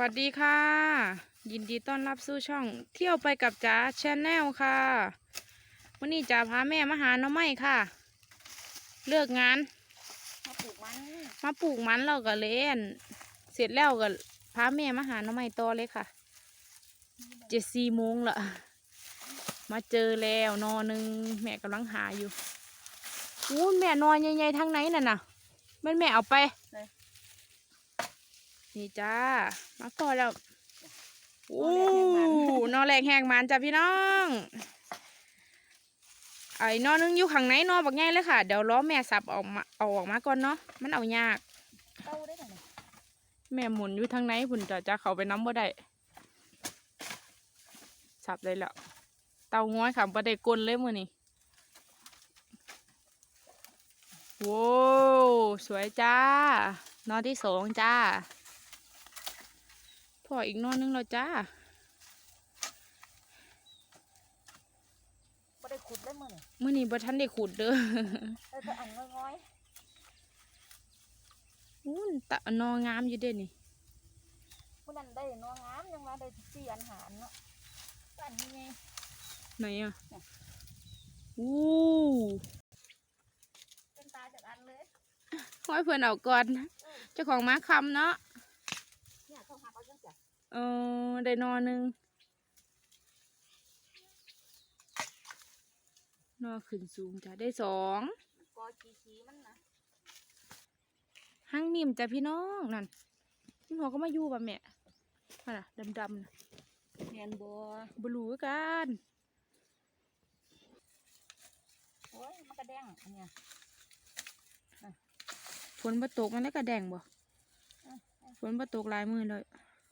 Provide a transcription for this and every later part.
วัสดีค่ะ ยินดีต้อนรับสู่ช่อง เที่ยวไปกับจ๋าชาแนลค่ะวันนี้จ๋าพาแม่มาหาน้องไม้ค่ะ เลิกงาน มาปลูกมันมาปลูกมันเราก็เล่น เสร็จแล้วก็พาแม่มาหาน้องไม้ต่อเลยค่ะเจ็ดสี่โมงละมาเจอแล้วนอหนึ่งแม่กำลังหาอยู่อู้แม่นอนใหญ่ๆทางไหนน่ะน่ะม่นแม่เอาไป นี่จ้า มาพอแล้วโอ้นอแหลกแหกมันจ้ะพี่น้องไอ้นอนึงอยู่ข้างในนอบักง่ายเลยค่ะ เดี๋ยวล้อแม่สับออกมาเอาออกมาก่อนเนาะ มันเอายากเต้าได้ไหมแม่หมุนอยู่ทางในผุนจะจะเข้าไปน้ำบ่ได้สับเลยแล้ว เตาง้อยค่ะบ่ได้กลนเลยมือนี่โว้วสวยจ้านอที่สองจ้า พออีกนอนนึงแล้วจ้าไม่ได้ขุดได้มั้งมื่อนี้บ่ทันได้ขุดเด้อเออแต่อันน้อยอู้นตะนองามอยู่เด้นี่ๆมื่อนั้นได้นองามยังมาได้สี่อันหารเนาะอันนี้ไงไหนอะอู้เป็นตาจากอันเลยห้อยเพื่อนเอาก่อนเจ้าของม้าคำเนาะ เนี่ยเขาหาเขาจังจ้ะ เออได้นอนหนึ่งนอขึ้นสูงจ้ะได้สองกอชีชีมันนะหั่งนิ่มจ้ะพี่น้องนั่นพี่หัวก็มาอยู่ป่ะแม่นั่นน่ะดำๆน่ะเนียนบัวบลูคือกันโอ้ยมันกระแดงอันเนี้ยฝนบ่ตกมันแล้วก็แดงบ่ฝนบ่ตกหลายมือเลย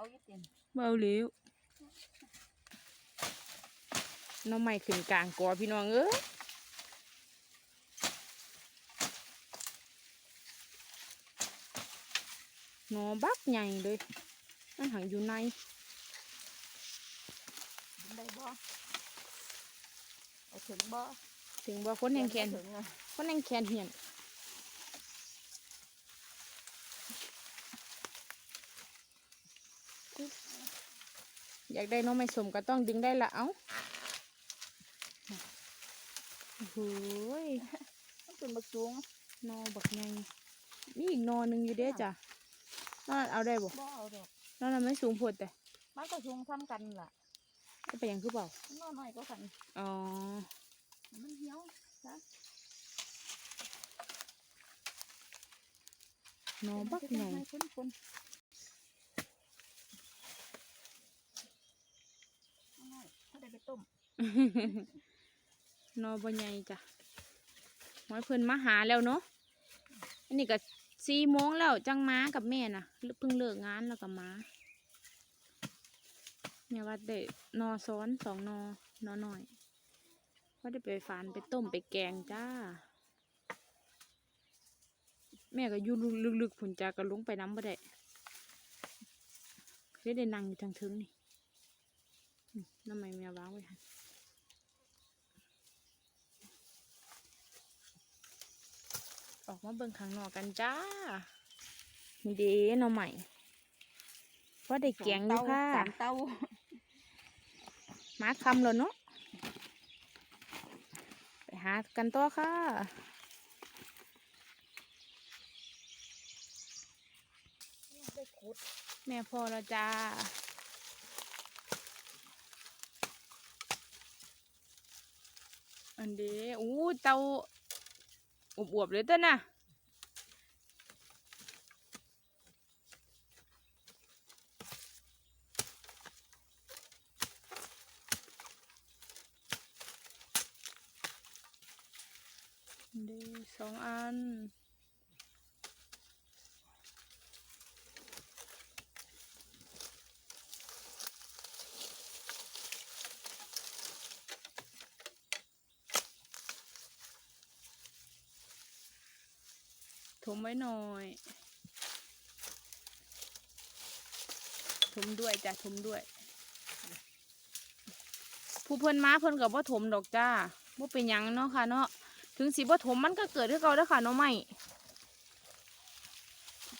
เอายี่เต็มเบเอาเหลวน้องใหม่ขึ้นกลางกอพี่น้องเอ้ยหนอบักใหญ่เลยมันหังอยู่ในได้บ่เอาถึงบ่ถึงบ่คนแห่งแขนถึงอะคนแห่งแขนเหียน อยากได้น้องไม่สมก็ต้องดึงได้ละเอ้าโอ้โหยมันเป็นบักจุงนอบักไงมีอีกนอหนึ่งอยู่เด้จ้ะนอนเอาได้บ่บ่เอาดอกนอนไม่สูงโพดแต่มันก็จุงซ้ำกันล่ะจะไปหยังคือเปล่ามันน้อยน้อยก็กันอ๋อมันเหี่ยวจ้ะนอบักไง คนคนน้อยถ้าได้ไป ต้มนอบ่ใหญ่จ้ะหมอยเพิ่นมาหาแล้วเนาะอันนี้ก็สี่โมงแล้วจังม้ากับแม่น่ะเพิ่งเลิกงานแล้วก็มาเนี่ยว่าได้นอซ้อนสองนอนอหน่อยว่าได้ไปฝานไปต้มไปแกงจ้า แม่ก็อยู่ลึกๆผุนจาก็ลงไปน้ำบ่ได้เคยได้นั่งอยู่ทางเทึงนี่ น้ำไมแม่วางไว้หั่นออกมาเบิ่งข้างนอกกันจ้านี่เด้หน่อใหม่ว่าได้แกงอยู่ค่ะสามเต้ามาคำแล้วเนาะไปหากันต่อค่ะได้ขุดแม่พอแล้วจ้า อันเดีอู้เตาอวบๆเลยเต้นน่ะอันเดีสองอัน ถมไว้หน่อยถมด้วยจ้ะถมด้วย ผู้เพิ่นมาเพิ่นกับว่าถมดอกจ้าว่าเป็นยังเนาะค่ะเนาะถึงสิว่าถมมันก็เกิดขึ้นเราแล้วค่ะเนาะไม่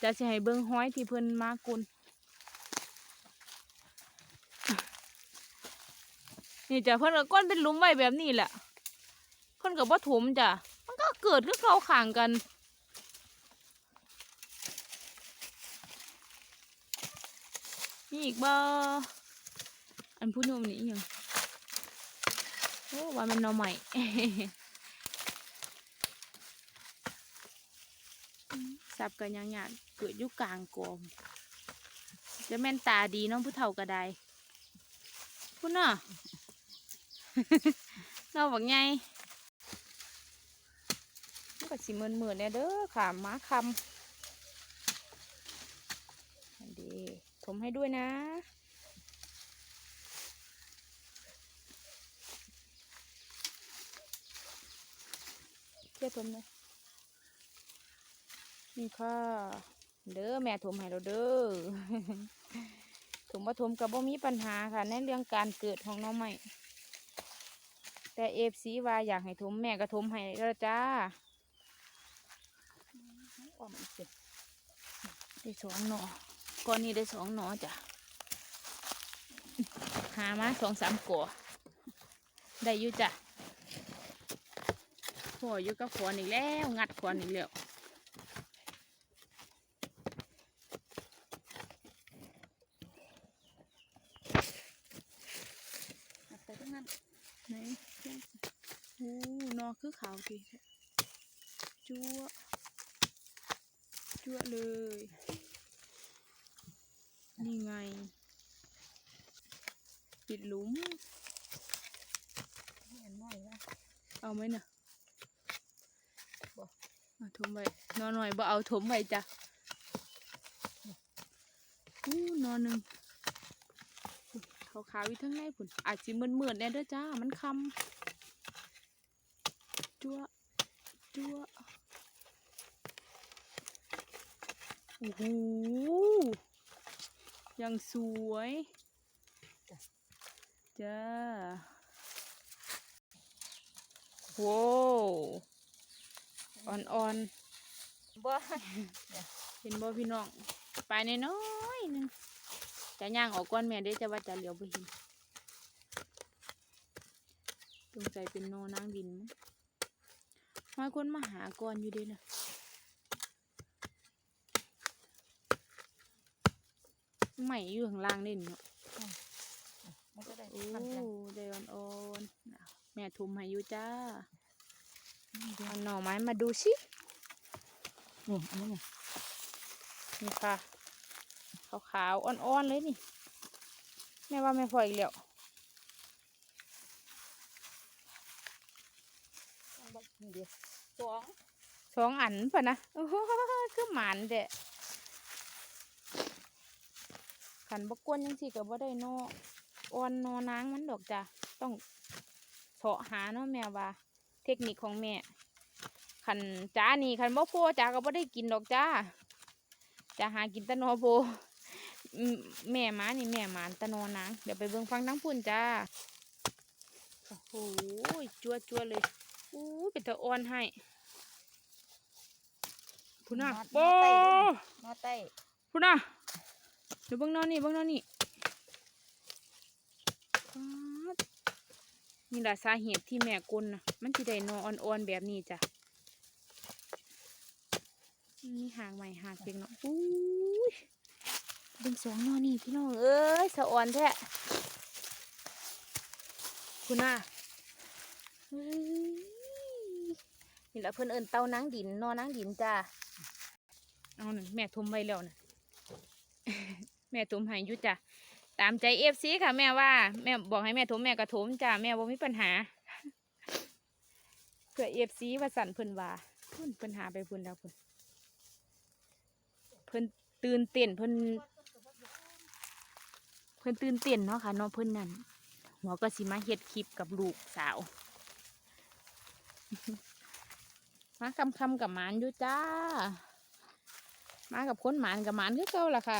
จะสิให้เบิ้งห้อยที่เพิ่นมากุนนี่จ้ะเพิ่นก็ก้นเป็นลุมไว้แบบนี้แหละเพิ่นกับว่าถมจ้ะมันก็เกิดขึ้นเราข่างกัน นี่อีกบ่อันพูดนมนี่อีหยังโอ้ว่ามันหน่อใหม่สับกันยังหยาดเกิดอยู่กลางกองจะแม่นตาดีเน้องผู้เฒ่าก็ได้พูดเนาะเราบอกไงมันก็สิเมินเมินๆเนี่ยเด้อค่ะม้าคำอันดี ถมให้ด้วยนะ เทียบถมเลยนี่ค่ะ เด้อแม่ถมให้เราเด้อถมบ่ถมกับบ่มีปัญหาค่ะในเรื่องการเกิดของน้องใหม่ แต่เอฟซีว่าอยากให้ถมแม่ก็ถมให้แล้วจ้าอ้อมอีกสิได้สองหน่อ ก้อนนี้ได้สองหนอจ้ะหามาสองสามกัวได้อยู่จ้ะพ่ออยู่กับขวานอีกแล้ว งัดขวานอีกแล้วเอาใส่ทั้งนั้นไหนโอ้หนอคือขาวดีจั่วจั่วเลย นี่ไง ปิดหลุมเห็นหน่อยนะเอาไหมน่ะบ่เอาถมไว้นอนหน่อยบ่เอาถมไว้จ้ะอู้นอนหนึ่งขาวขาวๆอยู่ทั้งในผุนอาจสิมืดๆแน่เด้อจ้า มันคำจั่วจั่วโอ้โห ยังสวย จ้าโว้วอ่อนๆบ่เห็นบ่พี่น้องไปในน้อยๆหนึงจะย่างออกก้อนแม่ได้อจะว่าจะเหลียวไปเห็นตรงใจเป็นโนนางดินมั้งห้อยคนมาหาก่อนอยู่เด้นะ ใหม่อยู่ข้างล่างนี่เนาะมันก็ได้โอ้ทำจังได้อ่อนๆน่ะแม่ทุมให้อยู่จ้าเอาหน่อไม้มาดูสินี่อันนี้ไงนี่ค่ะขาวๆอ่อนๆเลยนี่แม่ว่าไม่พออีกแล้วต้องบักเดียวสองสองอันปะนะโอ้โหคือหมานเดะ ขันบกวนยังสิกับว่าได้นออ่อนนอนางมันดอกจ้ะต้องเสาะหาเนาะแม่ว่า เทคนิคของแม่ขันจ้านี่ขันบ่โพจ้าก็บ่ได้กินดอกจ้าจะหากินแตะนอโบอืมแม่หมานี่แม่หมานแตะนอนางเดี๋ยวไปเบิ่งฟังทั้งพุ่นจ้าโอ้โหจัวจัวๆเลยอู้ยเป็นตะอ่อนให้พุ่นน่ะโบนอไต้พุ่นน่ะเดี๋ยวเบิ่งนอนนี่เบิ่งนอนนี่นี่แหละสาเหตุที่แม่กลนนะมันสิได้นออ่อนๆแบบนี้จ้ะนี่หางใหม่หางเป็นเนาะอุ้ยเบิ่งสองนอนี่พี่น้องเอ้ยสะอ่อนแท้คุณน่ะนี่แหละเพิ่อนเอินเตานางดินนอนางดินจ้าเอาหนึ่งแม่ทุ่มไว้แล้วนะ แม่ทุมให้ยุจ้ะตามใจเอฟซีค่ะ แม่ว่า แม่บอกให้แม่ทุมแม่ก็ทุมจ้ะแม่บ่มีปัญหาเพื่อเอฟซีว่าสั่นเพิ่นว่าเพิ่นเพิ่นหาไปเพิ่นแล้วเพิ่นเพิ่นตื่นเต้นเพิ่นเพิ่นตื่นเต้นเนาะค่ะน้องเพิ่นนั่นหัวก็สิมาเฮ็ดคลิปกับลูกสาวมาคำคำกับหมานอยู่จ้า มากับคนหมานกับหมานคือเก่าล่ะค่ะ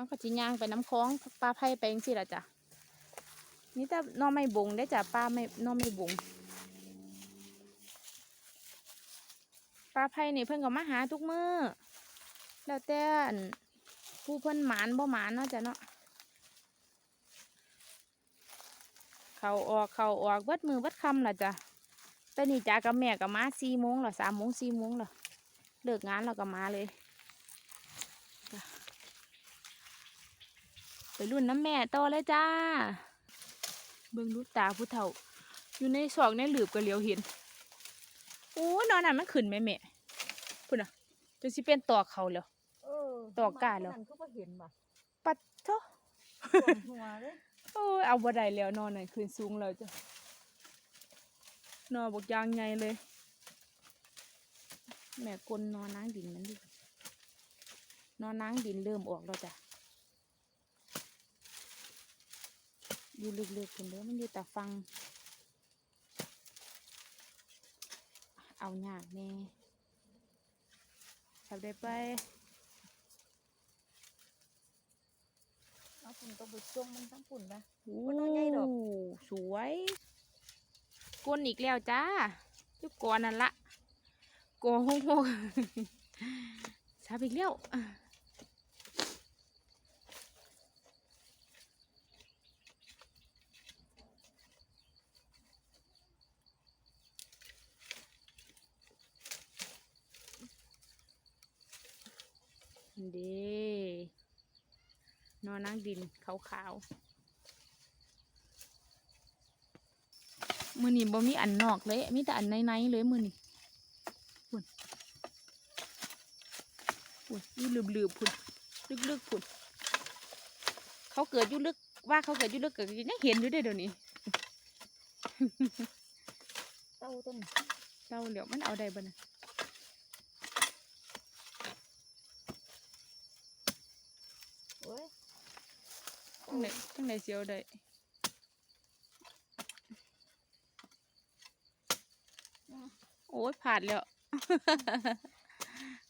เขาก็จิยางไปน้ำคลองปลาไพ่ไปยังสิละจ้ะนี่แต่นองไม่บุงได้จ้ะปลาไม่น้องไม่บุงปลาไพ่นี่เพิ่นก็มาหาทุกมือแล้วแต่ผู้เพิ่นหมานบ่หมานเนาะจ้ะเนาะเขาออกเขาออกวัดมือวัดคำล่ะจ้ะแต่นี่จ้ากับแม่กับมาสี่โมงหรอสามโมงสี่โมงหรอเลิกงานเราก็มาเลย รุ่นน้ำแม่ต่อเลยจ้า เบิ่งลูกตาผู้เฒ่า อยู่ในซอกในหลืบก็เหลียวเห็นโอ้นอนนั่นมันขึ้นไหมแม่พุ่นอะจนสิเป็นตอกเขาแล้วเออตอกกาเหรอนั่นคือบ่เห็นบ่ปัดเถอะท่วมหัวเลยโอ้ยเอาบ่ได้แล้วนอนนั่นขึ้นสูงแล้วจ้ะนอนบอกยางไงเลย แม่กลนนอนนางดินมันดินอนนางดินเริ่มออกแล้วจ้ะ อยู่ลึกๆคนเด้อมันอยู่แต่ฟัง เอาหยากแน่ทำได้ไปเอาปุ่นต้องไปจมมันทั้งปุ่นนะโอ้บ่น้อยใหญ่ดอกสวยกลนอีกแล้วจ้าจุกก่อนนั่นละกอหงหกซับอีกแล้วเด้นอนนั่ง ดินขาวๆมือนี่บ่มีอันนอกเลยมีแต่อันในๆเลยมือนี่พุ่นพุ่นนี่ลืบๆพุ่นลึกๆพุ่นเขาเกิดอยู่ลึกว่าเขาเกิดอยู่ลึกเกิดยังเห็นอยู่เด้อเดี๋ยวนี้เต้าต้นเราเดี๋ยวมันเอาได้บ่นะ โอ้ย ทั้ง ไหนทั้งไหนเสียวได้โอ้ยผ่านแล้ว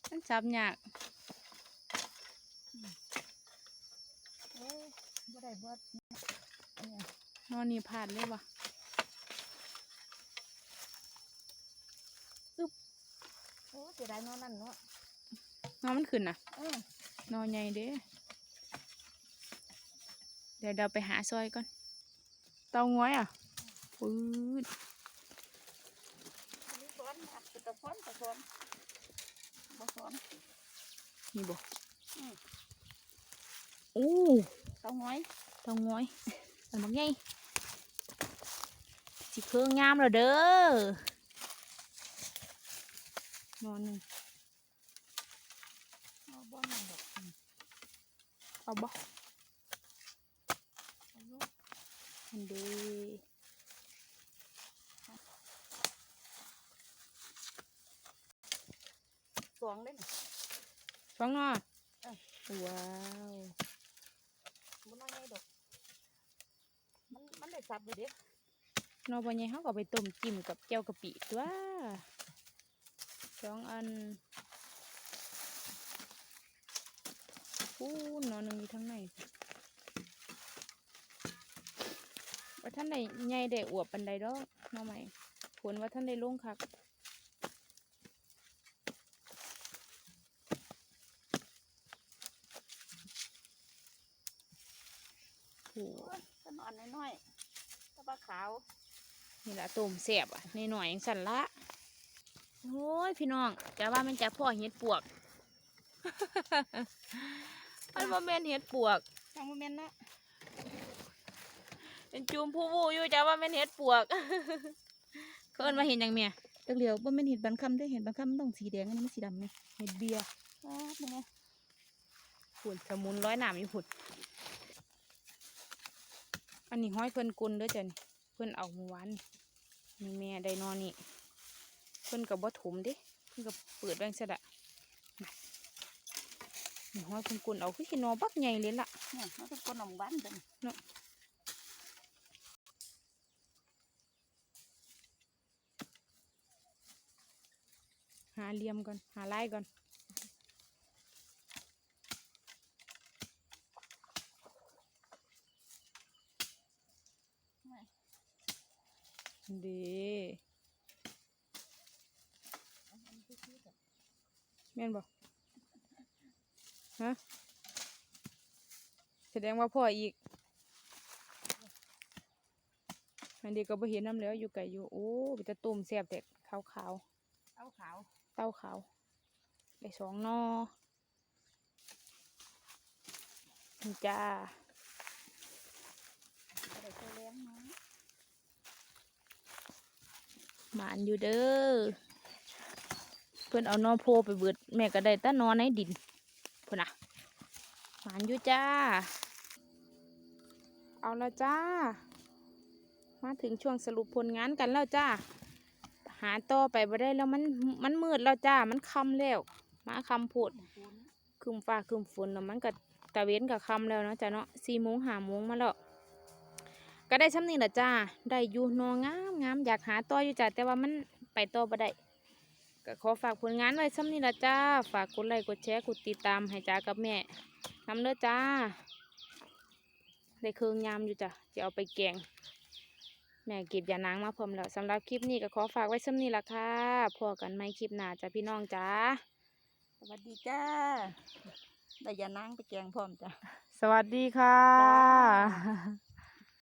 มันจับยากโอ้ยบ่ได้บ่เนี่ยนอนนี่ผ่านเลยว่ะโอ้เสียดายนอนนั่นเนาะนอนมันขึ้นน่ะเออนอนใหญ่เด้ เดี๋ยวเราไปหาซอยก่อน เตาง้อยอะปืดอันนี้ซ้อนอัดเป็นตะซ้อนตะซ้อนบ่ซ้อนนี่บ่อืมโอ้เต้าง้อยเตาง้อยอันบักใหญ่สิเพิ่งงามแล้วเด้อนอนหนึ่งเอาบ่แม่นดอก เอาบ่ เอาลูก อันเดีสองได้น่ะฟังหน่อยเอ้าว้าวบ่น้อยใหญ่ดอกมันมันได้สับเลยเด้นอนบนใหญ่เขาก็เอาไปต้มจิ้มกับแจ่วกะปิตัวสองอันอู้นอนหนึ่งอยู่ทั้งใน ว่าท่านใดใหญ่ได้อวบปันใดดอกเน้องใหม่ผลว่าท่านได้ลงคักโอ้โอ้ยก็นอนน้อยๆตะบะขาว นี่ละต้มแสบอะในหน่อยๆอย่างสันละโอ้ยพี่น้องจะว่ามันจะพ่อเห็ดปวกมันว่าแม่นเห็ดปวกจังบ่แม่นนะ เป็นจูมผู้วูอยู่จะว่าแม่นเห็ดปวก เขาเอิ้นมาเห็นหยังเมียจักเหลียวบ่แม่นเห็ดบันคำได้เห็ดบันคำมันต้องสีแดงอันนี้มันสีดำไงเห็ดเบียร์อ้าวมึงไงฝุ่นสมุนร้อยหนามอยู่ฝุ่นอันนี้ห้อยเพิ่นกุนเด้อจ้ะนี่เพิ่นเอาเมื่อวานนี่แม่ได้นอนนี่เพิ่นกับบ่ถมเด้เพิ่นกับเปิดแบงสะดะนี่ห้อยเพิ่นกุนเอาคือสินอบักใหญ่เลยล่ะเนี่ยมันเป็นคนหนองบ้านจังหาาเหลี่ยมก่อน หาลายก่อน ดีแม่นบอกฮะ แสดงว่าพ่ออีก อันนี้ก็บ่เห็นน้ำแล้วอยู่ไกลอยู่ โอ้ไปจะต้มแซ่บแต่ขาวขาวเอาขาว ต้าขาวได้สองหนอนี่จ้าอะไรตัวเลี้ยงน้อยหมานอยู่เด้อเพิ่นเอาหนอโพไปเบิดแม่ก็ได้แตะนอนในดินพุ่นน่ะหมานอยู่จ้า เอาละจ้า มาถึงช่วงสรุปผลงานกันแล้วจ้า หาต่อไปบ่ได้แล้วมันมันมืดแล้วจ้ามันค่ำแล้วมาค่ำโพดปูนครึมฟ้าครึมฝนแล้วมันก็ตะเวนกับค่ำแล้วเนาะจ้าเนาะสี่โมงห้าโมงมาแล้วก็ได้ช่ำนี้แหละจ้าได้อยู่นองามงามอยากหาต่ออยู่จ้าแต่ว่ามันไปต่อบ่ได้ก็ขอฝากผลงานไว้ช่ำนี้ละจ้า ฝากกดไลค์กดแชร์กดติดตามให้จ้ากับแม่นำเด้อจ้า ได้เครื่องยามอยู่จ้ะจะเอาไปแกง แม่เก็บยานางมาพร้อมแล้วสำหรับคลิปนี้ก็ขอฝากไว้ซ้ำนี้ละค่ะพอกันไม่คลิปหน้าจ้ะพี่น้องจ้าสวัสดีจ้าได้ยานางไปแกงพร้อมจ้ะสวัสดีค่ะจ้า